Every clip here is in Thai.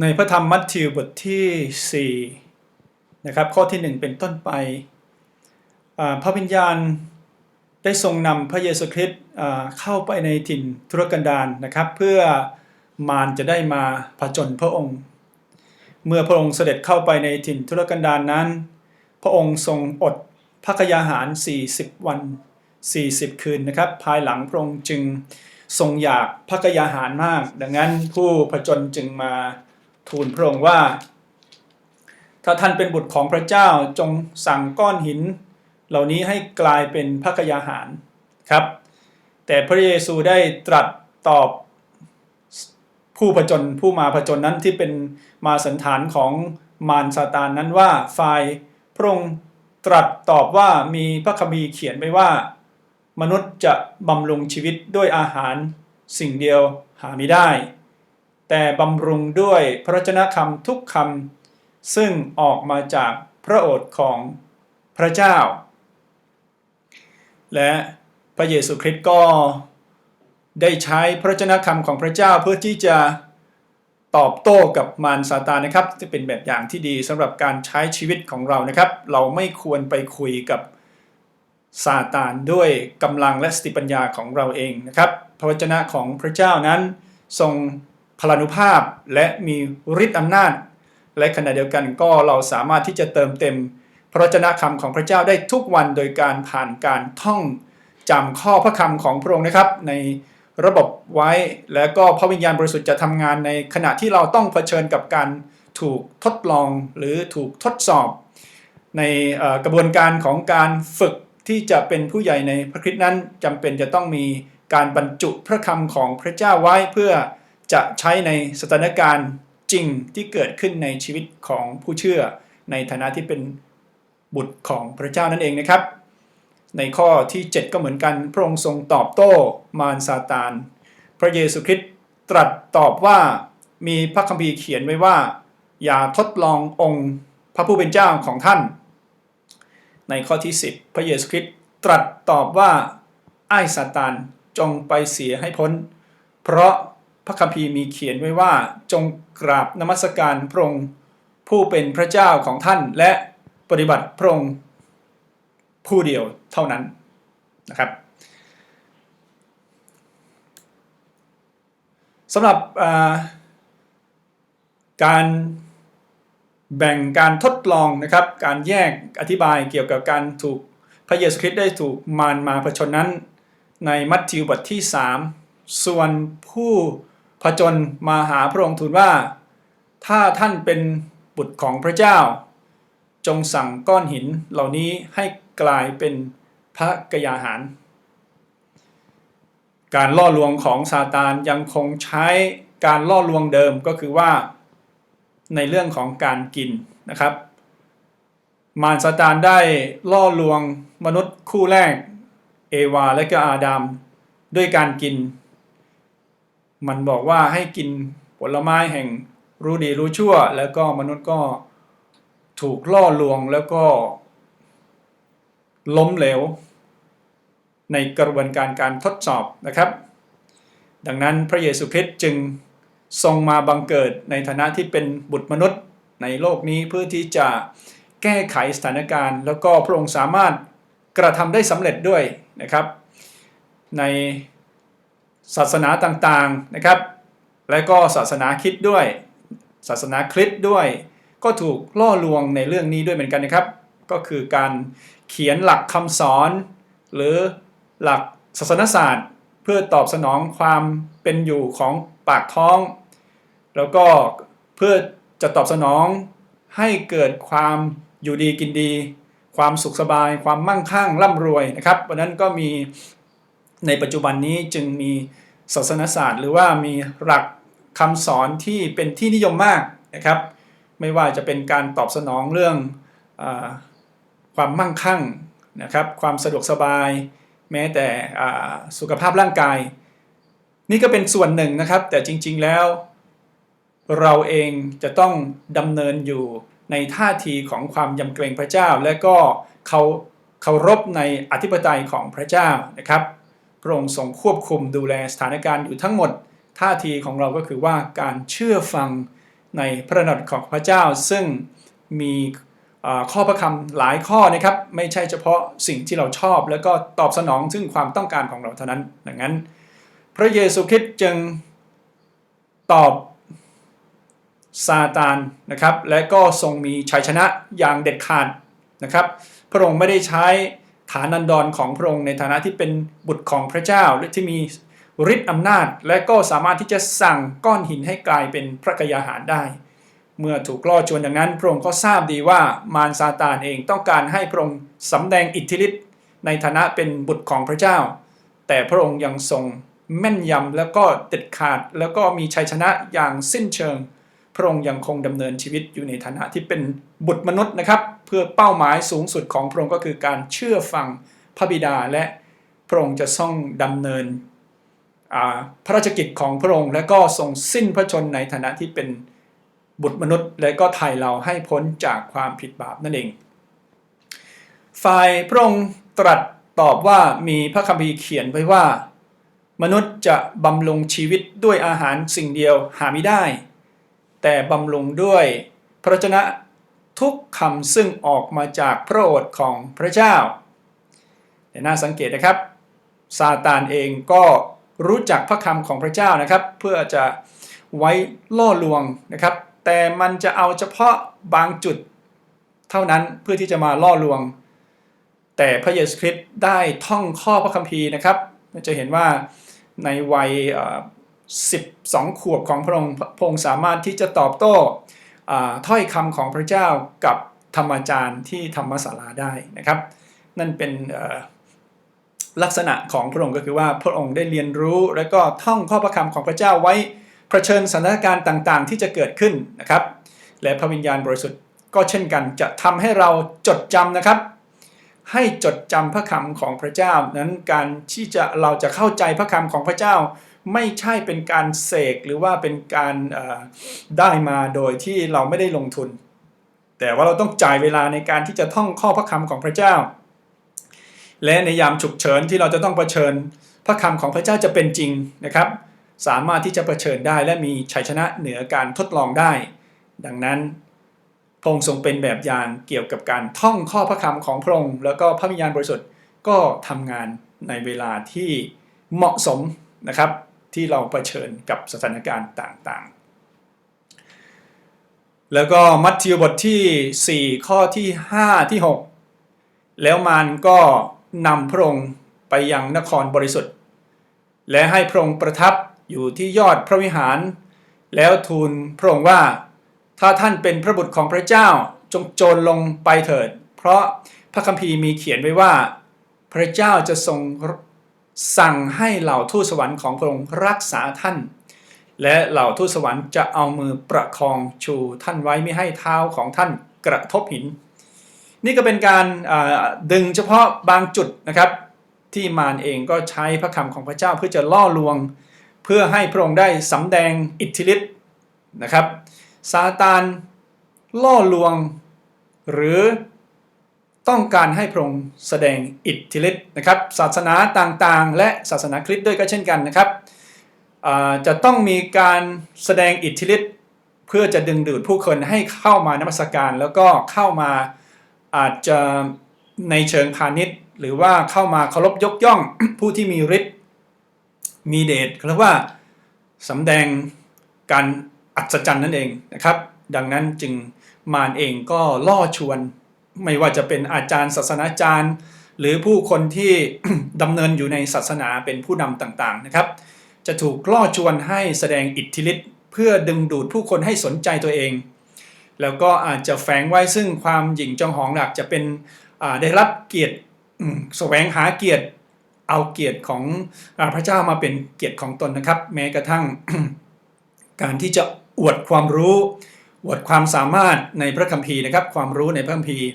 ในพระธรรมมัทธิวบทที่4นะครับข้อที่ 1 เป็นต้นไป พระวิญญาณได้ทรงนำพระเยซูคริสต์เข้าไปในถิ่นทุรกันดารนะครับ เพื่อมารจะได้มาผจญพระองค์ เมื่อพระองค์เสด็จเข้าไปในถิ่นทุรกันดารนั้น พระองค์ทรงอดพักยาหาร 40 วัน 40 คืนนะครับ ภายหลังพระองค์จึงทรงอยากพักยาหารมาก ดังนั้นผู้ผจญจึงมา ทูลพระองค์ว่า ถ้าท่านเป็นบุตรของพระเจ้าจงสั่งก้อนหิน เหล่านี้ให้กลายเป็นพักยาหารครับ แต่พระเยซูได้ตรัสตอบผู้ผจญผู้มาผจญนั้นที่เป็นมาสันฐานของมารซาตานนั้นว่าฝ่ายพระองค์ตรัสตอบว่ามีพระคัมภีร์เขียนไว้ว่า มนุษย์จะบำรุงชีวิตด้วยอาหารสิ่งเดียวหาไม่ได้ แต่บำรุงด้วยพระวจนะคำทุกคำซึ่งออกมาจากพระโอษฐ์ของพระเจ้า และพระเยซูคริสต์ก็ได้ใช้พระวจนะคำของพระเจ้าเพื่อที่จะตอบโต้กับมารซาตานนะครับ จะเป็นแบบอย่างที่ดีสำหรับการใช้ชีวิตของเรานะครับ เราไม่ควรไปคุยกับซาตานด้วยกำลังและสติปัญญาของเราเองนะครับ พระวจนะของพระเจ้านั้นทรง พลานุภาพและมีฤทธิ์อำนาจ และขณะเดียวกันก็เราสามารถที่จะเติมเต็ม พระวจนะคำของพระเจ้าได้ทุกวันโดยการผ่านการท่องจำข้อพระคำของพระองค์นะครับ ในระบบไว้แล้วก็พระวิญญาณบริสุทธิ์จะทำงานในขณะที่เราต้องเผชิญกับการถูกทดลองหรือถูกทดสอบ ในกระบวนการของการฝึกที่จะเป็นผู้ใหญ่ในพระคริสต์นั้นจำเป็นจะต้องมีการบรรจุพระคำของพระเจ้าไว้เพื่อ จะใช้ในสถานการณ์จริงที่เกิดขึ้นในชีวิตของผู้เชื่อ ในฐานะที่เป็นบุตรของพระเจ้านั่นเองนะครับ ในข้อที่ 7 ก็เหมือนกันพระองค์ทรงตอบโต้มารซาตาน พระเยซูคริสต์ตรัสตอบว่ามีพระคัมภีร์เขียนไว้ว่า อย่าทดลององค์พระผู้เป็นเจ้าของท่าน ในข้อที่ 10 พระเยซูคริสต์ตรัสตอบว่าไอ้ซาตานจงไปเสียให้พ้น เพราะ พระคัมภีร์มีเขียนไว้ว่าจงกราบนมัสการพระองค์ผู้เป็นพระเจ้าของท่านและปฏิบัติพระองค์ผู้เดียวเท่านั้นนะครับสำหรับการแบ่งการทดลองนะครับ การแยกอธิบายเกี่ยวกับการถูกพระเยซูคริสต์ได้ถูกมารมาผชนนั้น ในมัทธิวบทที่ 3 ส่วนผู้ ผจญมาหาพระองค์ทูลว่า ถ้าท่านเป็นบุตรของพระเจ้า จงสั่งก้อนหินเหล่านี้ให้กลายเป็นพระกยาหาร การล่อลวงของซาตานยังคงใช้การล่อลวงเดิมก็คือว่า ในเรื่องของการกินนะครับ มารซาตานได้ล่อลวงมนุษย์คู่แรก เอวาและก็อาดัมด้วยการกิน มันบอกว่าให้กินผลไม้แห่งรู้ดีรู้ชั่ว แล้วก็มนุษย์ก็ถูกล่อลวงแล้วก็ ล้มเหลว ในกระบวนการการทดสอบนะครับ ดังนั้นพระเยซูคริสต์จึงทรงมาบังเกิดในฐานะที่เป็นบุตรมนุษย์ในโลกนี้เพื่อที่จะแก้ไขสถานการณ์ แล้วก็พระองค์สามารถกระทำได้สำเร็จด้วยนะครับ ใน ศาสนาต่างๆนะครับ และก็ศาสนาคิดด้วย ศาสนาคริสต์ด้วย ก็ถูกล่อลวงในเรื่องนี้ด้วยเหมือนกันนะครับ ก็คือการเขียนหลักคำสอน หรือหลักศาสนศาสตร์ เพื่อตอบสนองความเป็นอยู่ของปากท้อง แล้วก็เพื่อจะตอบสนองให้เกิดความอยู่ดีกินดี ความสุขสบาย ความมั่งคั่งร่ำรวยนะครับเพราะนั้นก็มีในปัจจุบันนี้จึงมี ศาสนศาสตร์ หรือว่ามีหลักคำสอนที่เป็นที่นิยมมากนะครับ ไม่ว่าจะเป็นการตอบสนองเรื่องอความมั่งคั่งนะครับความสะดวกสบาย แม้แต่สุขภาพร่างกาย นี่ก็เป็นส่วนหนึ่งนะครับ แต่จริง ๆแล้ว เราเองจะต้องดำเนินอยู่ในท่าทีของความยำเกรงพระเจ้า และก็เขาเคารพในอธิปไตยของพระเจ้านะครับ พระองค์ทรงควบคุมดูแลสถานการณ์อยู่ทั้งหมด ท่าทีของเราก็คือว่าการเชื่อฟังในพระนามของพระเจ้า ซึ่งมีข้อพระคำหลายข้อนะครับไม่ใช่เฉพาะสิ่งที่เราชอบ แล้วก็ตอบสนองซึ่งความต้องการของเราเท่านั้น ดังนั้น พระเยซูคริสต์จึงตอบซาตานนะครับและก็ทรงมีชัยชนะอย่างเด็ดขาดนะครับ พระองค์ไม่ได้ใช้ ฐานันดรของพระองค์ในฐานะที่เป็นบุตรของพระเจ้าและที่มีฤทธิ์อำนาจ และก็สามารถที่จะสั่งก้อนหินให้กลายเป็นพระกยาหารได้ เมื่อถูกล่อชวนอย่างนั้น พระองค์ก็ทราบดีว่ามารซาตานเองต้องการให้พระองค์สำแดงอิทธิฤทธิ์ในฐานะเป็นบุตรของพระเจ้า แต่พระองค์ยังทรงแม่นยำแล้วก็เด็ดขาดแล้วก็มีชัยชนะอย่างสิ้นเชิง พระองค์ยังคงดำเนินชีวิตอยู่ในฐานะที่เป็นบุตรมนุษย์นะครับ เพื่อเป้าหมายสูงสุดของพระองค์ก็คือการเชื่อฟังพระบิดาและพระองค์จะทรงดำเนินพระราชกิจของพระองค์ และก็ทรงสิ้นพระชนในฐานะที่เป็นบุตรมนุษย์ และก็ไถ่เราให้พ้นจากความผิดบาปนั่นเอง ฝ่ายพระองค์ตรัสตอบว่ามีพระคัมภีร์เขียนไว้ว่า มนุษย์จะบำรุงชีวิตด้วยอาหารสิ่งเดียวหาไม่ได้ แต่บำรุงด้วยพระวจนะทุกคำซึ่งออกมาจากพระโอษฐ์ของพระเจ้าแต่น่าสังเกตนะครับซาตานเองก็รู้จักพระคำของพระเจ้านะครับ เพื่อจะไว้ล่อลวงนะครับ แต่มันจะเอาเฉพาะบางจุดเท่านั้นเพื่อที่จะมาล่อลวง แต่พระเยซูคริสต์ได้ท่องข้อพระคัมภีร์นะครับจะเห็นว่าในวัยเ12 ขวบของพระองค์พระองค์สามารถที่จะตอบโต้ถ้อยคำของพระเจ้ากับธรรมจารย์ที่ธรรมศาลาได้นะครับ นั่นเป็นลักษณะของพระองค์ก็คือว่าพระองค์ได้เรียนรู้ และก็ท่องข้อพระคำของพระเจ้าไว้เผชิญสถานการณ์ต่างๆ ที่จะเกิดขึ้นนะครับ และพระวิญญาณบริสุทธิ์ก็เช่นกันจะทำให้เราจดจำนะครับ ให้จดจำพระคำของพระเจ้า นั้นการที่จะเราจะเข้าใจพระคำของพระเจ้า ไม่ใช่เป็นการเสกหรือว่าเป็นการได้มาโดยที่เราไม่ได้ลงทุน แต่ว่าเราต้องจ่ายเวลาในการที่จะท่องข้อพระคำของพระเจ้า และในยามฉุกเฉินที่เราจะต้องเผชิญพระคำของพระเจ้าจะเป็นจริงนะครับ สามารถที่จะเผชิญได้และมีชัยชนะเหนือการทดลองได้ ดังนั้นพระองค์ทรงเป็นแบบอย่างเกี่ยวกับการท่องข้อพระคำของพระองค์แล้วก็พระวิญญาณบริสุทธิ์ก็ทำงานในเวลาที่เหมาะสมนะครับ ที่เราเผชิญกับสถานการณ์ต่างๆ แล้วก็มัทธิวบทที่ 4 ข้อที่ 5 ที่ 6 แล้วมารก็นำพระองค์ไปยังนครบริสุทธิ์ และให้พระองค์ประทับอยู่ที่ยอดพระวิหาร แล้วทูลพระองค์ว่า ถ้าท่านเป็นพระบุตรของพระเจ้าจงโจรลงไปเถิด เพราะพระคัมภีร์มีเขียนไว้ว่า พระเจ้าจะทรง สั่งให้เหล่าทูตสวรรค์ของพระองค์รักษาท่าน และเหล่าทูตสวรรค์จะเอามือประคองชูท่านไว้ไม่ให้เท้าของท่านกระทบหิน นี่ก็เป็นการดึงเฉพาะบางจุดนะครับ ที่มารเองก็ใช้พระคำของพระเจ้าเพื่อจะล่อลวง เพื่อให้พระองค์ได้สำแดงอิทธิฤทธิ์นะครับซาตานล่อลวงหรือ ต้องการให้พระองค์แสดงอิทธิฤทธิ์นะครับ ศาสนาต่างๆ และศาสนาคริสต์ด้วยก็เช่นกันนะครับจะต้องมีการแสดงอิทธิฤทธิ์เพื่อจะดึงดูดผู้คนให้เข้ามานมัสการ แล้วก็เข้ามาอาจจะในเชิงพาณิชย์ หรือว่าเข้ามาเคารพยกย่องผู้ที่มีฤทธิ์มีเดชเรียกว่าสำแดงการอัศจรรย์นั่นเองนะครับ ดังนั้นจึงมารเองก็ล่อชวน ไม่ว่าจะเป็นอาจารย์ศาสนาจารย์ หรือผู้คนที่ดำเนินอยู่ในศาสนาเป็นผู้นำต่างๆนะครับ จะถูกล่อชวนให้แสดงอิทธิฤทธิ์เพื่อดึงดูดผู้คนให้สนใจตัวเอง แล้วก็อาจจะแฝงไว้ซึ่งความหยิ่งจองหองหลักจะเป็นได้รับเกียรติแสวงหาเกียรติเอาเกียรติของพระเจ้ามาเป็นเกียรติของตนนะครับ แม้กระทั่งการที่จะอวดความรู้ อวดความสามารถในพระคัมภีร์นะครับ ความรู้ในพระคัมภีร์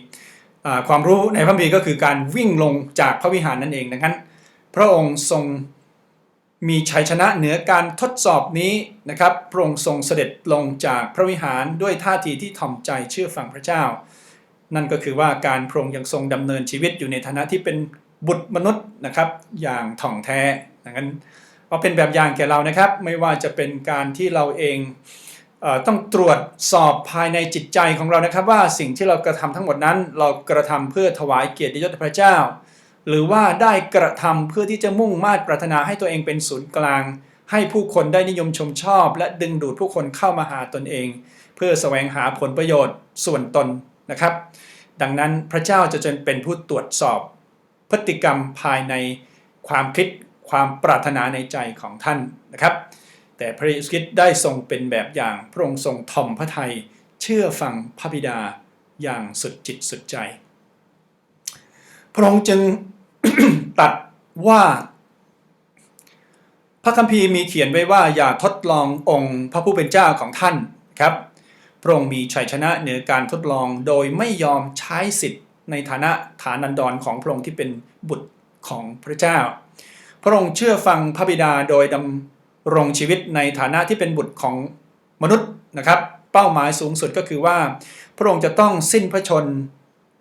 ความรู้ในพระคัมภีร์ก็คือการวิ่งลงจากพระวิหารนั่นเองดังนั้น พระองค์ทรงมีชัยชนะเหนือการทดสอบนี้นะครับ พระองค์ทรงเสด็จลงจากพระวิหารด้วยท่าทีที่ถ่อมใจเชื่อฟังพระเจ้า นั่นก็คือว่าการพระองค์ยังทรงดำเนินชีวิตอยู่ในฐานะที่เป็นบุตรมนุษย์นะครับอย่างถ่องแท้ดังนั้นเอาเป็นแบบอย่างแก่เรานะครับ ไม่ว่าจะเป็นการที่เราเอง ต้องตรวจสอบภายในจิตใจของเรานะครับ ว่าสิ่งที่เรากระทำทั้งหมดนั้น เรากระทำเพื่อถวายเกียรติยศพระเจ้า หรือว่าได้กระทำเพื่อที่จะมุ่งมาตรปรารถนาให้ตัวเองเป็นศูนย์กลาง ให้ผู้คนได้นิยมชมชอบ และดึงดูดผู้คนเข้ามาหาตนเอง เพื่อแสวงหาผลประโยชน์ส่วนตนนะครับ ดังนั้นพระเจ้าจะจนเป็นผู้ตรวจสอบ พฤติกรรมภายในความคิดความปรารถนาในใจของท่านนะครับ แต่พระเยซูคริสต์ได้ทรงเป็นแบบอย่างพระองค์ทรงทอมพระทัยเชื่อฟังพระบิดาอย่างสุดจิตสุดใจ พระองค์จึงตัดว่า พระคัมภีร์มีเขียนไว้ว่าอย่าทดลององค์พระผู้เป็นเจ้าของท่านครับ พระองค์มีชัยชนะเหนือการทดลองโดยไม่ยอมใช้สิทธิ์ในฐานะฐานันดรของพระองค์ที่เป็นบุตรของพระเจ้า พระองค์เชื่อฟังพระบิดาโดยดำ รงชีวิตในฐานะที่เป็นบุตรของมนุษย์นะครับ เป้าหมายสูงสุดก็คือว่า พระองค์จะต้องสิ้นพระชน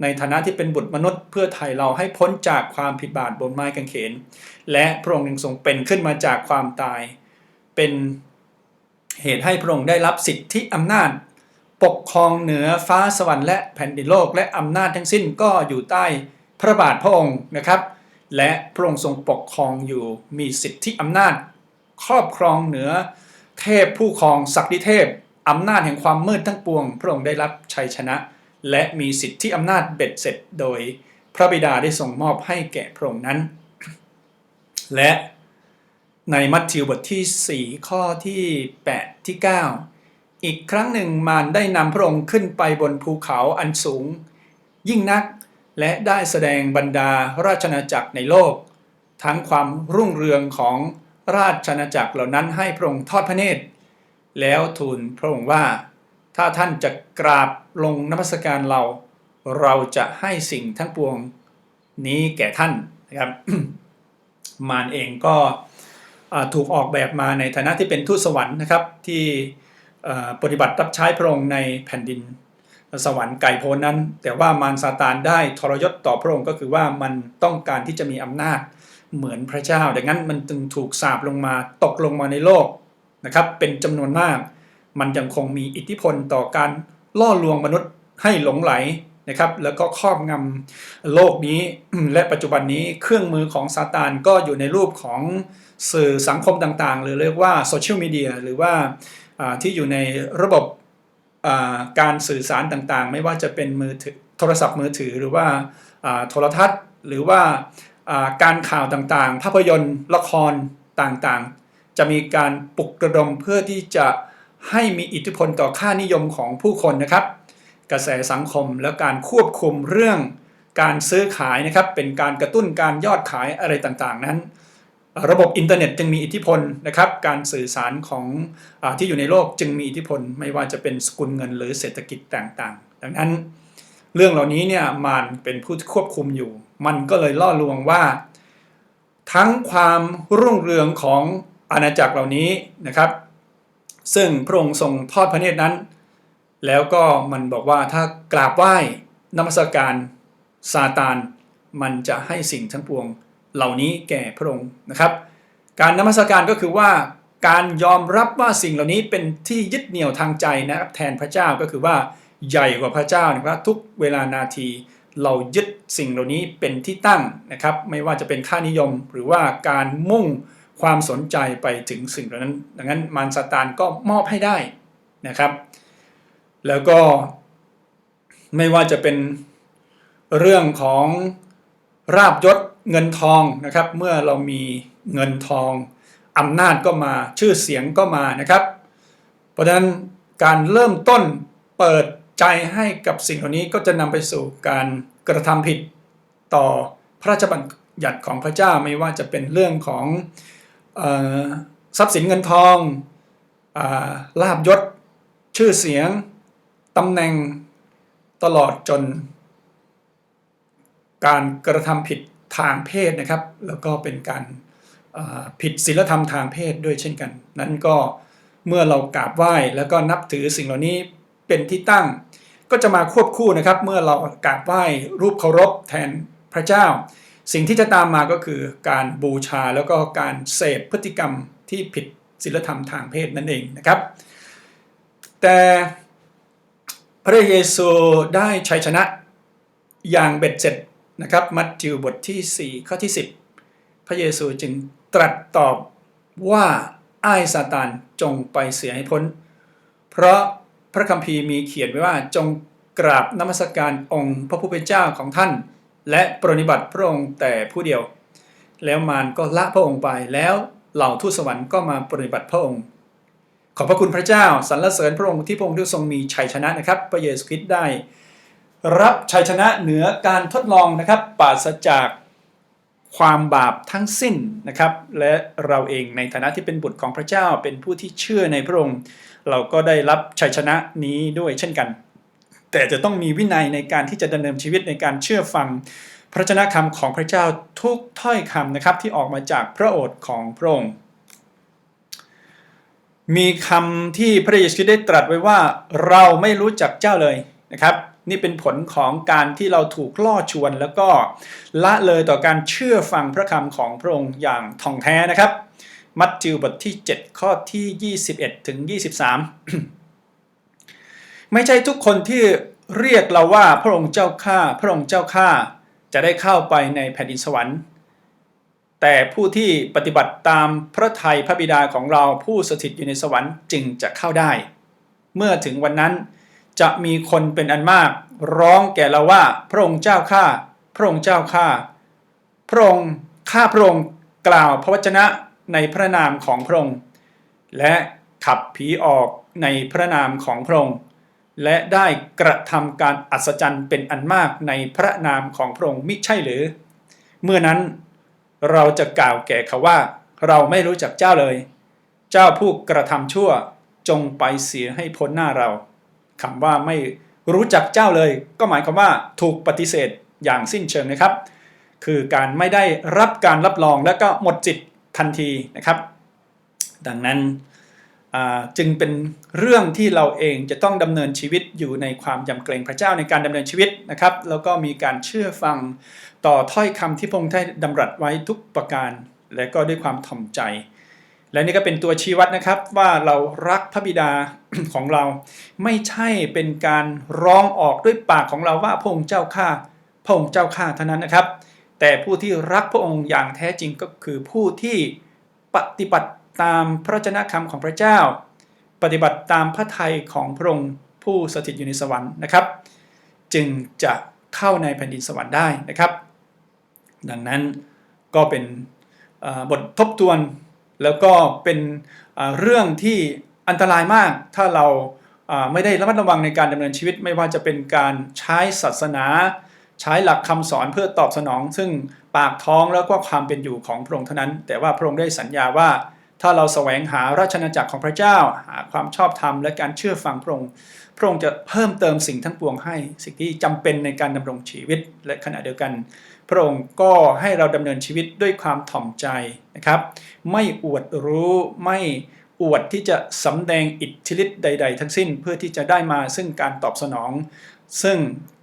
ในฐานะที่เป็นบุตรมนุษย์ เพื่อไถ่เราให้พ้นจากความผิดบาปบนไม้กางเขน และพระองค์ยังทรงเป็นขึ้นมาจากความตาย เป็นเหตุให้พระองค์ได้รับสิทธิอำนาจ ปกครองเหนือฟ้าสวรรค์และแผ่นดินโลกและอำนาจทั้งสิ้นก็อยู่ใต้พระบาทพระองค์นะครับ และพระองค์ทรงปกครองอยู่มีสิทธิอำนาจ ครอบครองเหนือ เทพผู้ครองศักดิเทพอำนาจแห่งความมืดทั้งปวง พระองค์ได้รับชัยชนะ และมีสิทธิอำนาจเบ็ดเสร็จโดยพระบิดาได้ทรงมอบให้แก่พระองค์นั้น และในมัทธิวบทที่ 4 ข้อที่ 8 ที่ 9 อีกครั้งหนึ่งมารได้นำพระองค์ขึ้นไปบนภูเขาอันสูง ยิ่งนักและได้แสดงบรรดาราชอาณาจักรในโลก ทั้งความรุ่งเรืองของ ราชอาณาจักรเหล่านั้นให้พระองค์ทอดพระเนตร แล้วทูลพระองค์ว่า ถ้าท่านจะกราบลงนมัสการเรา เราจะให้สิ่งทั้งปวงนี้แก่ท่านนะครับมารเองก็ถูกออกแบบมาในฐานะที่เป็นทูตสวรรค์นะครับ ที่ปฏิบัติรับใช้พระองค์ในแผ่นดินสวรรค์ไก่โพนนั้น แต่ว่ามารซาตานได้ทรยศต่อพระองค์ก็คือว่ามันต้องการที่จะมีอำนาจ เหมือนพระเจ้า ดังนั้นมันจึงถูกสาบลงมาตกลงมาในโลกนะครับ เป็นจำนวนมาก มันยังคงมีอิทธิพลต่อการล่อลวงมนุษย์ให้หลงไหลนะครับ แล้วก็ครอบงำโลกนี้ และปัจจุบันนี้เครื่องมือของซาตานก็อยู่ในรูปของสื่อสังคมต่างๆ หรือเรียกว่าโซเชียลมีเดียหรือว่าที่อยู่ในระบบการสื่อสารต่างๆ ไม่ว่าจะเป็นมือถือโทรศัพท์มือถือหรือว่าโทรทัศน์ หรือว่า การข่าวต่างๆ ภาพยนตร์ละครต่างๆ จะมีการปลุกระดมเพื่อที่จะให้มีอิทธิพลต่อค่านิยมของผู้คนนะครับ กระแสสังคมและการควบคุมเรื่องการซื้อขายนะครับ เป็นการกระตุ้นการยอดขายอะไรต่างๆ นั้น ระบบอินเทอร์เน็ตจึงมีอิทธิพลนะครับ การสื่อสารของอที่อยู่ในโลกจึงมีอิทธิพล ไม่ว่าจะเป็นสกุลเงินหรือเศรษฐกิจต่างๆ ดังนั้น เรื่องเหล่านี้เนี่ยมารเป็นผู้ควบคุมอยู่ มันก็เลยล่อลวงว่า ทั้งความรุ่งเรืองของอาณาจักรเหล่านี้นะครับ ซึ่งพระองค์ทรงทอดพระเนตรนั้น แล้วก็มันบอกว่าถ้ากราบไหว้นมัสการซาตาน มันจะให้สิ่งทั้งปวงเหล่านี้แก่พระองค์นะครับ การนมัสการก็คือว่าการยอมรับว่าสิ่งเหล่านี้เป็นที่ยึดเหนี่ยวทางใจนะครับแทนพระเจ้าก็คือว่า ใหญ่กว่าพระเจ้านะครับทุกเวลานาทีเรายึดสิ่งเหล่านี้เป็นที่ตั้งนะครับ ไม่ว่าจะเป็นค่านิยมหรือว่าการมุ่งความสนใจไปถึงสิ่งเหล่านั้น ดังนั้นมารซาตานก็มอบให้ได้นะครับ แล้วก็ไม่ว่าจะเป็นเรื่องของราบยศเงินทองนะครับ เมื่อเรามีเงินทองอำนาจก็มาชื่อเสียงก็มานะครับ เพราะฉะนั้นการเริ่มต้นเปิด ใจให้กับสิ่งเหล่านี้ก็จะนำไปสู่การกระทำผิดต่อพระราชบัญญัติของพระเจ้าไม่ว่าจะเป็นเรื่องของออทรัพย์สินเงินทองอลาบยศ ชื่อเสียงตำแหน่งตลอดจน การกระทำผิดทางเพศนะครับ แล้วก็เป็นการผิดศีลธรรมทางเพศด้วยเช่นกัน นั้นก็เมื่อเรากราบไหว้แล้วก็นับถือสิ่งเหล่านี้เป็นที่ตั้ง ก็จะมาควบคู่นะครับเมื่อเรากราบไหว้รูปเคารพแทนพระเจ้า สิ่งที่จะตามมาก็คือการบูชาแล้วก็การเสพพฤติกรรมที่ผิดศีลธรรมทางเพศนั่นเองนะครับ แต่พระเยซูได้ชัยชนะอย่างเบ็ดเสร็จนะครับ มัทธิวบทที่ 4 ข้อที่ 10 พระเยซูจึงตรัสตอบว่าอ้ายซาตานจงไปเสียให้พ้น เพราะ ระคัมภีร์มีเขียนไว้ว่าจงกราบนมัสการองค์พระผู้เป็นเจ้าของท่าน และปรนิบัติพระองค์แต่ผู้เดียว แล้วมารก็ละพระองค์ไปแล้วเหล่าทูตสวรรค์ก็มาปรนิบัติพระองค์ ขอบพระคุณพระเจ้าสรรเสริญพระองค์ที่พระองค์ได้ทรงมีชัยชนะนะครับพระเยซูคริสต์ได้ รับชัยชนะเหนือการทดลองนะครับปราศจากความบาปทั้งสิ้นนะครับ และเราเองในฐานะที่เป็นบุตรของพระเจ้าเป็นผู้ที่เชื่อในพระองค์ เราก็ได้รับชัยชนะนี้ด้วยเช่นกัน แต่จะต้องมีวินัยในการที่จะดำเนินชีวิตในการเชื่อฟังพระชนะคำของพระเจ้าทุกถ้อยคำนะครับที่ออกมาจากพระโอษฐ์ของพระองค์ มีคำที่พระเยซูได้ตรัสไว้ว่าเราไม่รู้จักเจ้าเลยนะครับ นี่เป็นผลของการที่เราถูกล่อชวน แล้วก็ละเลยต่อการเชื่อฟังพระคำของพระองค์อย่างท่องแท้นะครับ มัทธิวบทที่ 7 ข้อที่ 21 ถึง 23 ไม่ใช่ทุกคนที่เรียกเราว่าพระองค์เจ้าข้าพระองค์เจ้าข้าจะได้เข้าไปในแผ่นดินสวรรค์ แต่ผู้ที่ปฏิบัติตามพระทัยพระบิดาของเราผู้สถิตอยู่ในสวรรค์จึงจะเข้าได้ เมื่อถึงวันนั้นจะมีคนเป็นอันมาก ร้องแก่เราว่าพระองค์เจ้าข้าพระองค์เจ้าข้าพระองค์ข้าพระองค์กล่าวพระวจนะ ในพระนามของพระองค์ และขับผีออกในพระนามของพระองค์ และได้กระทำการอัศจรรย์เป็นอันมากในพระนามของพระองค์มิใช่หรือ เมื่อนั้นเราจะกล่าวแก่เขาว่า เราไม่รู้จักเจ้าเลย เจ้าผู้กระทำชั่วจงไปเสียให้พ้นหน้าเราคำว่าไม่รู้จักเจ้าเลย ก็หมายความว่าถูกปฏิเสธอย่างสิ้นเชิงนะครับ คือการไม่ได้รับการรับรองและก็หมดจิต ทันทีนะครับ ดังนั้นจึงเป็นเรื่องที่เราเองจะต้องดำเนินชีวิตอยู่ในความยำเกรงพระเจ้าในการดำเนินชีวิตนะครับ แล้วก็มีการเชื่อฟังต่อถ้อยคำที่พระองค์ได้ดำรัสไว้ทุกประการ และก็ด้วยความถ่อมใจ และนี่ก็เป็นตัวชี้วัดนะครับว่าเรารักพระบิดาของเรา ไม่ใช่เป็นการร้องออกด้วยปากของเราว่าพระองค์เจ้าข้าพระองค์เจ้าข้าเท่านั้นนะครับ แต่ผู้ที่รักพระองค์อย่างแท้จริงก็คือผู้ที่ปฏิบัติตามพระชนะคำของพระเจ้า ปฏิบัติตามพระทัยของพระองค์ผู้สถิตอยู่ในสวรรค์นะครับ จึงจะเข้าในแผ่นดินสวรรค์ได้นะครับ ดังนั้นก็เป็นบททบทวนแล้วก็เป็นเรื่องที่อันตรายมาก ถ้าเราไม่ได้ระมัดระวังในการดำเนินชีวิตไม่ว่าจะเป็นการใช้ศาสนา ใช้หลักคำสอนเพื่อตอบสนอง ซึ่งปากท้องแล้วก็ความเป็นอยู่ของพระองค์เท่านั้น แต่ว่าพระองค์ได้สัญญาว่า ถ้าเราแสวงหาราชนาจักรของพระเจ้า หาความชอบธรรมและการเชื่อฟังพระองค์พระองค์จะเพิ่มเติมสิ่งทั้งปวงให้ สิ่งที่จำเป็นในการดำรงชีวิต และขณะเดียวกัน พระองค์ก็ให้เราดำเนินชีวิตด้วยความถ่อมใจนะครับ ไม่อวดรู้ไม่ อวดที่จะสำแดงอิทธิฤทธิ์ใด ๆ ทั้งสิ้นเพื่อที่จะได้มาซึ่งการตอบสนอง ซึ่ง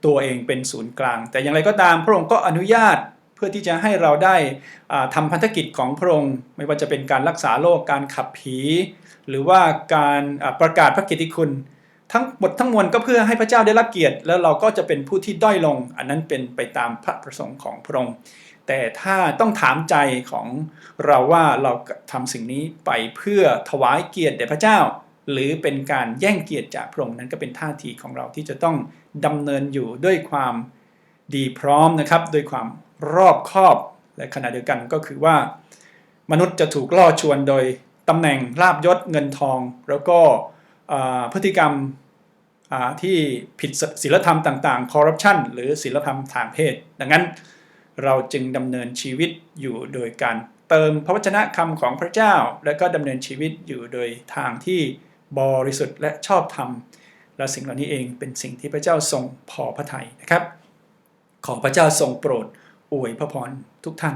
ตัวเองเป็นศูนย์กลาง แต่อย่างไรก็ตามพระองค์ก็อนุญาตเพื่อที่จะให้เราได้ทำพันธกิจของพระองค์ ไม่ว่าจะเป็นการรักษาโรคการขับผี หรือว่าการประกาศพระกิตติคุณ ทั้งหมดทั้งมวลก็เพื่อให้พระเจ้าได้รับเกียรติ แล้วเราก็จะเป็นผู้ที่ด้อยลง อันนั้นเป็นไปตามพระประสงค์ของพระองค์ แต่ถ้าต้องถามใจของเราว่าเราทำสิ่งนี้ไปเพื่อถวายเกียรติแด่พระเจ้า หรือเป็นการแย่งเกียรติจากพระองค์นั้นก็เป็นท่าทีของเราที่จะต้องดำเนินอยู่ด้วยความดีพร้อมนะครับด้วยความรอบคอบและขณะเดียวกันก็คือว่า มนุษย์จะถูกล่อชวนโดยตำแหน่งลาบยศเงินทอง แล้วก็พฤติกรรมที่ผิดศีลธรรมต่างๆคอร์รัปชันหรือศีลธรรมทางเพศ ดังนั้น เราจึงดำเนินชีวิตอยู่โดยการเติมพระวจนะคำของพระเจ้า และก็ดำเนินชีวิตอยู่โดยทางที่บริสุทธิ์และชอบธรรม และสิ่งเหล่านี้เองเป็นสิ่งที่พระเจ้าทรงพอพระทัยนะครับ ขอพระเจ้าทรงโปรดอวยพระพรทุกท่าน